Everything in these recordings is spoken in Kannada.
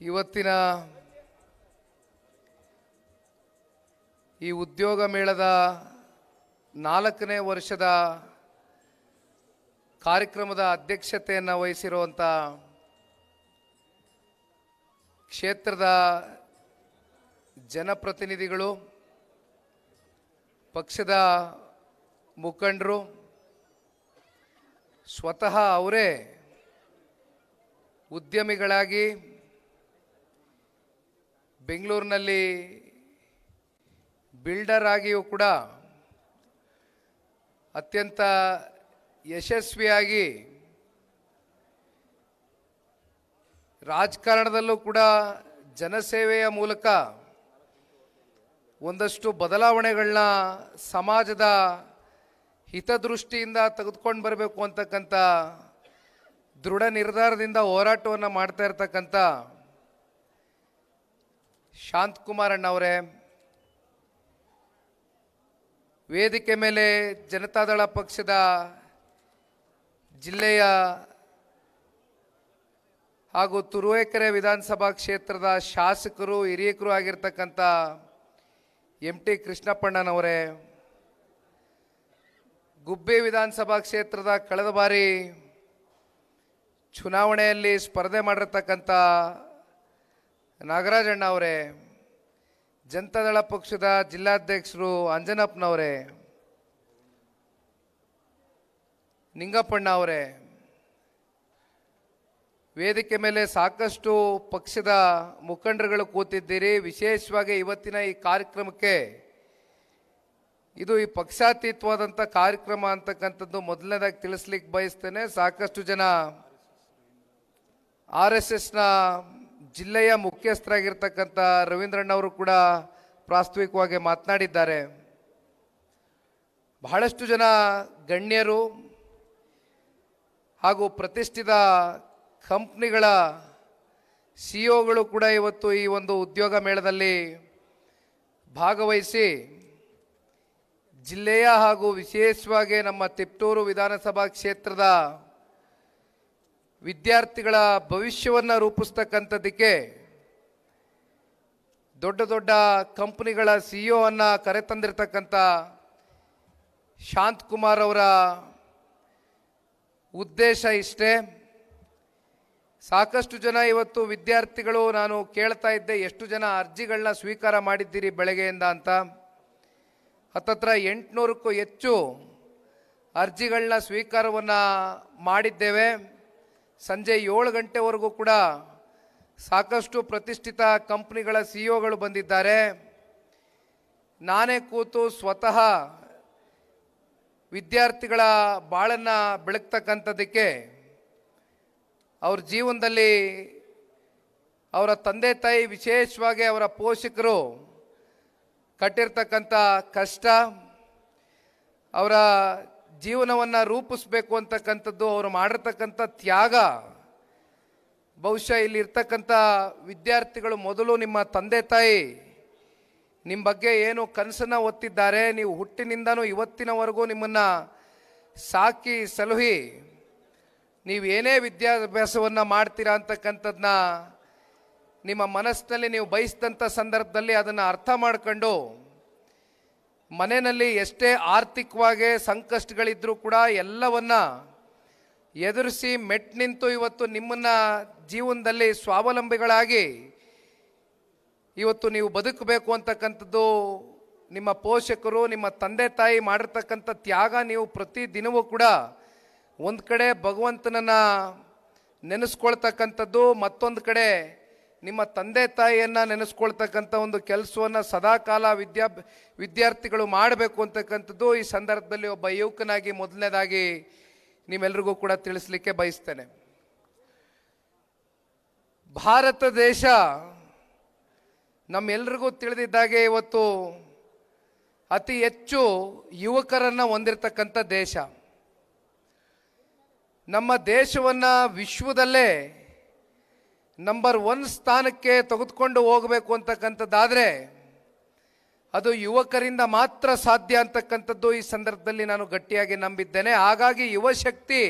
ಇವತ್ತಿನ ಈ ಉದ್ಯೋಗ ಮೇಳದ ನಾಲ್ಕನೇ ವರ್ಷದ ಕಾರ್ಯಕ್ರಮದ ಅಧ್ಯಕ್ಷತೆಯನ್ನು ವಹಿಸಿರುವಂಥ ಕ್ಷೇತ್ರದ ಜನಪ್ರತಿನಿಧಿಗಳು, ಪಕ್ಷದ ಮುಖಂಡರು, ಸ್ವತಃ ಅವರೇ ಉದ್ಯಮಿಗಳಾಗಿ ಬೆಂಗಳೂರಿನಲ್ಲಿ ಬಿಲ್ಡರ್ ಆಗಿಯೂ ಕೂಡ ಅತ್ಯಂತ ಯಶಸ್ವಿಯಾಗಿ ರಾಜಕಾರಣದಲ್ಲೂ ಕೂಡ ಜನಸೇವೆಯ ಮೂಲಕ ಒಂದಷ್ಟು ಬದಲಾವಣೆಗಳನ್ನ ಸಮಾಜದ ಹಿತದೃಷ್ಟಿಯಿಂದ ತೆಗೆದುಕೊಂಡು ಬರಬೇಕು ಅಂತಕ್ಕಂಥ ದೃಢ ನಿರ್ಧಾರದಿಂದ ಹೋರಾಟವನ್ನು ಮಾಡ್ತಾ ಇರ್ತಕ್ಕಂಥ ಶಾಂತಕುಮಾರ್ ಅಣ್ಣವರೇ ವೇದಿಕೆ ಮೇಲೆ ಜನತಾದಳ ಪಕ್ಷದ ಜಿಲ್ಲೆಯ ಹಾಗೂ ತುರುವೇಕೆರೆ ವಿಧಾನಸಭಾ ಕ್ಷೇತ್ರದ ಶಾಸಕರು, ಹಿರಿಯಕರು ಆಗಿರ್ತಕ್ಕಂಥ ಎಂ ಟಿ ಕೃಷ್ಣಪ್ಪಣ್ಣನವರೇ, ಗುಬ್ಬಿ ವಿಧಾನಸಭಾ ಕ್ಷೇತ್ರದ ಕಳೆದ ಬಾರಿ ಚುನಾವಣೆಯಲ್ಲಿ ಸ್ಪರ್ಧೆ ಮಾಡಿರ್ತಕ್ಕಂಥ ನಾಗರಾಜಣ್ಣ ಅವರೇ ಜನತಾದಳ ಪಕ್ಷದ ಜಿಲ್ಲಾಧ್ಯಕ್ಷರು ಅಂಜನಪ್ಪನವರೇ, ನಿಂಗಪ್ಪಣ್ಣ ಅವರೇ, ವೇದಿಕೆ ಮೇಲೆ ಸಾಕಷ್ಟು ಪಕ್ಷದ ಮುಖಂಡರುಗಳು ಕೂತಿದ್ದೀರಿ. ವಿಶೇಷವಾಗಿ ಇವತ್ತಿನ ಈ ಕಾರ್ಯಕ್ರಮಕ್ಕೆ ಇದು ಈ ಪಕ್ಷಾತೀತವಾದಂಥ ಕಾರ್ಯಕ್ರಮ ಅಂತಕ್ಕಂಥದ್ದು ಮೊದಲನೇದಾಗಿ ತಿಳಿಸ್ಲಿಕ್ಕೆ ಬಯಸ್ತೇನೆ. ಸಾಕಷ್ಟು ಜನ ಆರ್ ಎಸ್ ಎಸ್ನ ಜಿಲ್ಲೆಯ ಮುಖ್ಯಸ್ಥರಾಗಿರ್ತಕ್ಕಂಥ ರವೀಂದ್ರಣ್ಣವರು ಕೂಡ ಪ್ರಾಸ್ತಾವಿಕವಾಗಿ ಮಾತನಾಡಿದ್ದಾರೆ. ಬಹಳಷ್ಟು ಜನ ಗಣ್ಯರು ಹಾಗೂ ಪ್ರತಿಷ್ಠಿತ ಕಂಪ್ನಿಗಳ ಸಿ ಸಿಇಒಗಳು ಕೂಡ ಇವತ್ತು ಈ ಒಂದು ಉದ್ಯೋಗ ಮೇಳದಲ್ಲಿ ಭಾಗವಹಿಸಿ ಜಿಲ್ಲೆಯ ಹಾಗೂ ವಿಶೇಷವಾಗಿ ನಮ್ಮ ತಿಪ್ಟೂರು ವಿಧಾನಸಭಾ ಕ್ಷೇತ್ರದ ವಿದ್ಯಾರ್ಥಿಗಳ ಭವಿಷ್ಯವನ್ನು ರೂಪಿಸ್ತಕ್ಕಂಥದ್ದಕ್ಕೆ ದೊಡ್ಡ ದೊಡ್ಡ ಕಂಪನಿಗಳ ಇ ಅನ್ನ ಕರೆತಂದಿರತಕ್ಕಂಥ ಶಾಂತಕುಮಾರ್ ಅವರ ಉದ್ದೇಶ ಇಷ್ಟೇ. ಸಾಕಷ್ಟು ಜನ ಇವತ್ತು ವಿದ್ಯಾರ್ಥಿಗಳು ನಾನು ಕೇಳ್ತಾ ಇದ್ದೆ ಎಷ್ಟು ಜನ ಅರ್ಜಿಗಳನ್ನ ಸ್ವೀಕಾರ ಮಾಡಿದ್ದೀರಿ ಬೆಳಗ್ಗೆಯಿಂದ ಅಂತ. ಹತ್ತತ್ರ ಎಂಟುನೂರಕ್ಕೂ ಹೆಚ್ಚು ಅರ್ಜಿಗಳನ್ನ ಸ್ವೀಕಾರವನ್ನು ಮಾಡಿದ್ದೇವೆ. ಸಂಜೆ ಏಳು ಗಂಟೆವರೆಗೂ ಕೂಡ ಸಾಕಷ್ಟು ಪ್ರತಿಷ್ಠಿತ ಕಂಪ್ನಿಗಳ ಸಿಇಒಗಳು ಬಂದಿದ್ದಾರೆ. ನಾನೇ ಕೂತು ಸ್ವತಃ ವಿದ್ಯಾರ್ಥಿಗಳ ಬಾಳನ್ನು ಬೆಳಗ್ತಕ್ಕಂಥದ್ದಕ್ಕೆ ಅವ್ರ ಜೀವನದಲ್ಲಿ ಅವರ ತಂದೆ ತಾಯಿ ವಿಶೇಷವಾಗಿ ಅವರ ಪೋಷಕರು ಕಟ್ಟಿರ್ತಕ್ಕಂಥ ಕಷ್ಟ, ಅವರ ಜೀವನವನ್ನು ರೂಪಿಸ್ಬೇಕು ಅಂತಕ್ಕಂಥದ್ದು ಅವರು ಮಾಡಿರ್ತಕ್ಕಂಥ ತ್ಯಾಗ. ಬಹುಶಃ ಇಲ್ಲಿ ಇರ್ತಕ್ಕಂಥ ವಿದ್ಯಾರ್ಥಿಗಳು ಮೊದಲು ನಿಮ್ಮ ತಂದೆ ತಾಯಿ ನಿಮ್ಮ ಬಗ್ಗೆ ಏನು ಕನಸನ್ನು ಒತ್ತಿದ್ದಾರೆ, ನೀವು ಹುಟ್ಟಿನಿಂದನೂ ಇವತ್ತಿನವರೆಗೂ ನಿಮ್ಮನ್ನು ಸಾಕಿ ಸಲುಹಿ, ನೀವು ಏನೇ ವಿದ್ಯಾಭ್ಯಾಸವನ್ನು ಮಾಡ್ತೀರಾ ಅಂತಕ್ಕಂಥದ್ದನ್ನ ನಿಮ್ಮ ಮನಸ್ಸಿನಲ್ಲಿ ನೀವು ಬಯಸಿದಂಥ ಸಂದರ್ಭದಲ್ಲಿ ಅದನ್ನು ಅರ್ಥ ಮಾಡ್ಕೊಂಡು ಮನೆಯಲ್ಲಿ ಎಷ್ಟೇ ಆರ್ಥಿಕವಾಗಿ ಸಂಕಷ್ಟಗಳಿದ್ರೂ ಕೂಡ ಎಲ್ಲವನ್ನ ಎದುರಿಸಿ ಮೆಟ್ ನಿಂತು ಇವತ್ತು ನಿಮ್ಮನ್ನು ಜೀವನದಲ್ಲಿ ಸ್ವಾವಲಂಬಿಗಳಾಗಿ ಇವತ್ತು ನೀವು ಬದುಕಬೇಕು ಅಂತಕ್ಕಂಥದ್ದು ನಿಮ್ಮ ಪೋಷಕರು, ನಿಮ್ಮ ತಂದೆ ತಾಯಿ ಮಾಡಿರ್ತಕ್ಕಂಥ ತ್ಯಾಗ ನೀವು ಪ್ರತಿ ದಿನವೂ ಕೂಡ ಒಂದು ಕಡೆ ಭಗವಂತನನ್ನು ನೆನೆಸ್ಕೊಳ್ತಕ್ಕಂಥದ್ದು, ಮತ್ತೊಂದು ಕಡೆ ನಿಮ್ಮ ತಂದೆ ತಾಯಿಯನ್ನು ನೆನೆಸ್ಕೊಳ್ತಕ್ಕಂಥ ಒಂದು ಕೆಲಸವನ್ನು ಸದಾಕಾಲ ವಿದ್ಯಾ ವಿದ್ಯಾರ್ಥಿಗಳು ಮಾಡಬೇಕು ಅಂತಕ್ಕಂಥದ್ದು ಈ ಸಂದರ್ಭದಲ್ಲಿ ಒಬ್ಬ ಯುವಕನಾಗಿ ಮೊದಲನೇದಾಗಿ ನಿಮ್ಮೆಲ್ರಿಗೂ ಕೂಡ ತಿಳಿಸ್ಲಿಕ್ಕೆ ಬಯಸ್ತೇನೆ. ಭಾರತ ದೇಶ ನಮ್ಮೆಲ್ರಿಗೂ ತಿಳಿದಿದ್ದಾಗೆ ಇವತ್ತು ಅತಿ ಹೆಚ್ಚು ಯುವಕರನ್ನು ಹೊಂದಿರತಕ್ಕಂಥ ದೇಶ. ನಮ್ಮ ದೇಶವನ್ನು ವಿಶ್ವದಲ್ಲೇ ನಂಬರ್ ಒನ್ ಸ್ಥಾನಕ್ಕೆ ತೆಗೆದುಕೊಂಡು ಹೋಗಬೇಕು ಅಂತಕ್ಕಂಥದ್ದಾದರೆ, ಅದು ಯುವಕರಿಂದ ಮಾತ್ರ ಸಾಧ್ಯ ಅಂತಕ್ಕಂಥದ್ದು ಈ ಸಂದರ್ಭದಲ್ಲಿ ನಾನು ಗಟ್ಟಿಯಾಗಿ ನಂಬಿದ್ದೇನೆ. ಹಾಗಾಗಿ ಯುವಶಕ್ತಿ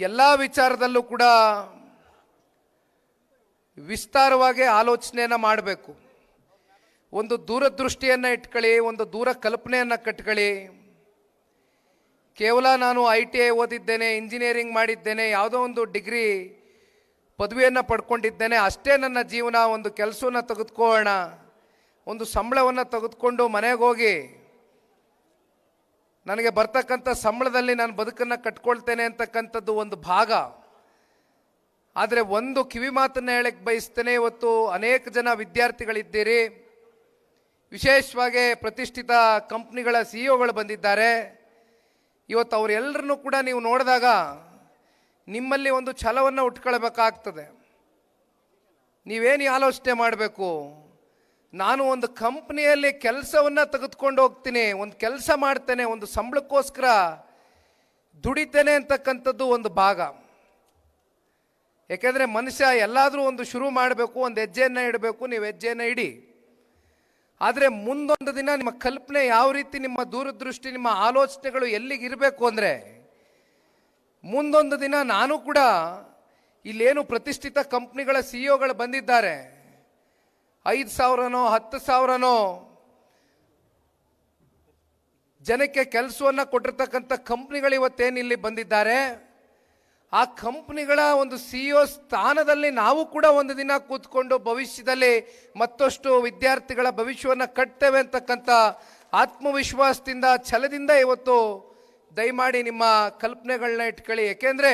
ಎಲ್ಲ ವಿಚಾರದಲ್ಲೂ ಕೂಡ ವಿಸ್ತಾರವಾಗಿ ಆಲೋಚನೆಯನ್ನು ಮಾಡಬೇಕು. ಒಂದು ದೂರದೃಷ್ಟಿಯನ್ನು ಇಟ್ಕೊಳ್ಳಿ, ಒಂದು ದೂರ ಕಲ್ಪನೆಯನ್ನು ಕಟ್ಕೊಳ್ಳಿ. ಕೇವಲ ನಾನು ಐ ಟಿ ಐ ಓದಿದ್ದೇನೆ ಇಂಜಿನಿಯರಿಂಗ್ ಮಾಡಿದ್ದೇನೆ, ಯಾವುದೋ ಒಂದು ಡಿಗ್ರಿ ಪದವಿಯನ್ನು ಪಡ್ಕೊಂಡಿದ್ದೇನೆ, ಅಷ್ಟೇ ನನ್ನ ಜೀವನ, ಒಂದು ಕೆಲಸವನ್ನು ತೆಗೆದುಕೊಳ್ಳೋಣ, ಒಂದು ಸಂಬಳವನ್ನು ತೆಗೆದುಕೊಂಡು ಮನೆಗೆ ಹೋಗಿ, ನನಗೆ ಬರ್ತಕ್ಕಂಥ ಸಂಬಳದಲ್ಲಿ ನಾನು ಬದುಕನ್ನು ಕಟ್ಕೊಳ್ತೇನೆ ಅಂತಕ್ಕಂಥದ್ದು ಒಂದು ಭಾಗ. ಆದರೆ ಒಂದು ಕಿವಿ ಮಾತನ್ನು ಹೇಳಕ್ಕೆ ಬಯಸ್ತೇನೆ, ಇವತ್ತು ಅನೇಕ ಜನ ವಿದ್ಯಾರ್ಥಿಗಳಿದ್ದೀರಿ. ವಿಶೇಷವಾಗಿ ಪ್ರತಿಷ್ಠಿತ ಕಂಪ್ನಿಗಳ ಸಿ ಇಒಗಳು ಬಂದಿದ್ದಾರೆ. ಇವತ್ತು ಅವರೆಲ್ಲರನ್ನೂ ಕೂಡ ನೀವು ನೋಡಿದಾಗ ನಿಮ್ಮಲ್ಲಿ ಒಂದು ಛಲವನ್ನು ಉಟ್ಕೊಳ್ಬೇಕಾಗ್ತದೆ. ನೀವೇನು ಆಲೋಚನೆ ಮಾಡಬೇಕು? ನಾನು ಒಂದು ಕಂಪ್ನಿಯಲ್ಲಿ ಕೆಲಸವನ್ನು ತೆಗೆದುಕೊಂಡು ಹೋಗ್ತೀನಿ, ಒಂದು ಕೆಲಸ ಮಾಡ್ತೇನೆ, ಒಂದು ಸಂಬಳಕ್ಕೋಸ್ಕರ ದುಡಿತೇನೆ ಅಂತಕ್ಕಂಥದ್ದು ಒಂದು ಭಾಗ. ಯಾಕೆಂದರೆ ಮನುಷ್ಯ ಎಲ್ಲಾದರೂ ಒಂದು ಶುರು ಮಾಡಬೇಕು, ಒಂದು ಹೆಜ್ಜೆಯನ್ನು ಇಡಬೇಕು, ನೀವು ಹೆಜ್ಜೆಯನ್ನು ಇಡಿ. ಆದರೆ ಮುಂದೊಂದು ದಿನ ನಿಮ್ಮ ಕಲ್ಪನೆ ಯಾವ ರೀತಿ ನಿಮ್ಮ ದೂರದೃಷ್ಟಿ, ನಿಮ್ಮ ಆಲೋಚನೆಗಳು ಎಲ್ಲಿಗೆ ಇರಬೇಕು ಅಂದರೆ, ಮುಂದೊಂದು ದಿನ ನಾನು ಕೂಡ ಇಲ್ಲೇನು ಪ್ರತಿಷ್ಠಿತ ಕಂಪ್ನಿಗಳ ಸಿ ಒಗಳು ಬಂದಿದ್ದಾರೆ. ಐದು ಸಾವಿರನೋ, ಹತ್ತು ಸಾವಿರನೋ ಜನಕ್ಕೆ ಕೆಲಸವನ್ನು ಕೊಟ್ಟಿರ್ತಕ್ಕಂಥ ಕಂಪ್ನಿಗಳು ಇವತ್ತೇನು ಇಲ್ಲಿ ಬಂದಿದ್ದಾರೆ. ಆ ಕಂಪ್ನಿಗಳ ಒಂದು ಸಿ ಒ ಸ್ಥಾನದಲ್ಲಿ ನಾವು ಕೂಡ ಒಂದು ದಿನ ಕೂತ್ಕೊಂಡು ಭವಿಷ್ಯದಲ್ಲಿ ಮತ್ತಷ್ಟು ವಿದ್ಯಾರ್ಥಿಗಳ ಭವಿಷ್ಯವನ್ನು ಕಟ್ತೇವೆ ಅಂತಕ್ಕಂಥ ಆತ್ಮವಿಶ್ವಾಸದಿಂದ, ಛಲದಿಂದ ಇವತ್ತು ದಯಮಾಡಿ ನಿಮ್ಮ ಕಲ್ಪನೆಗಳನ್ನ ಇಟ್ಕೊಳ್ಳಿ. ಏಕೆಂದರೆ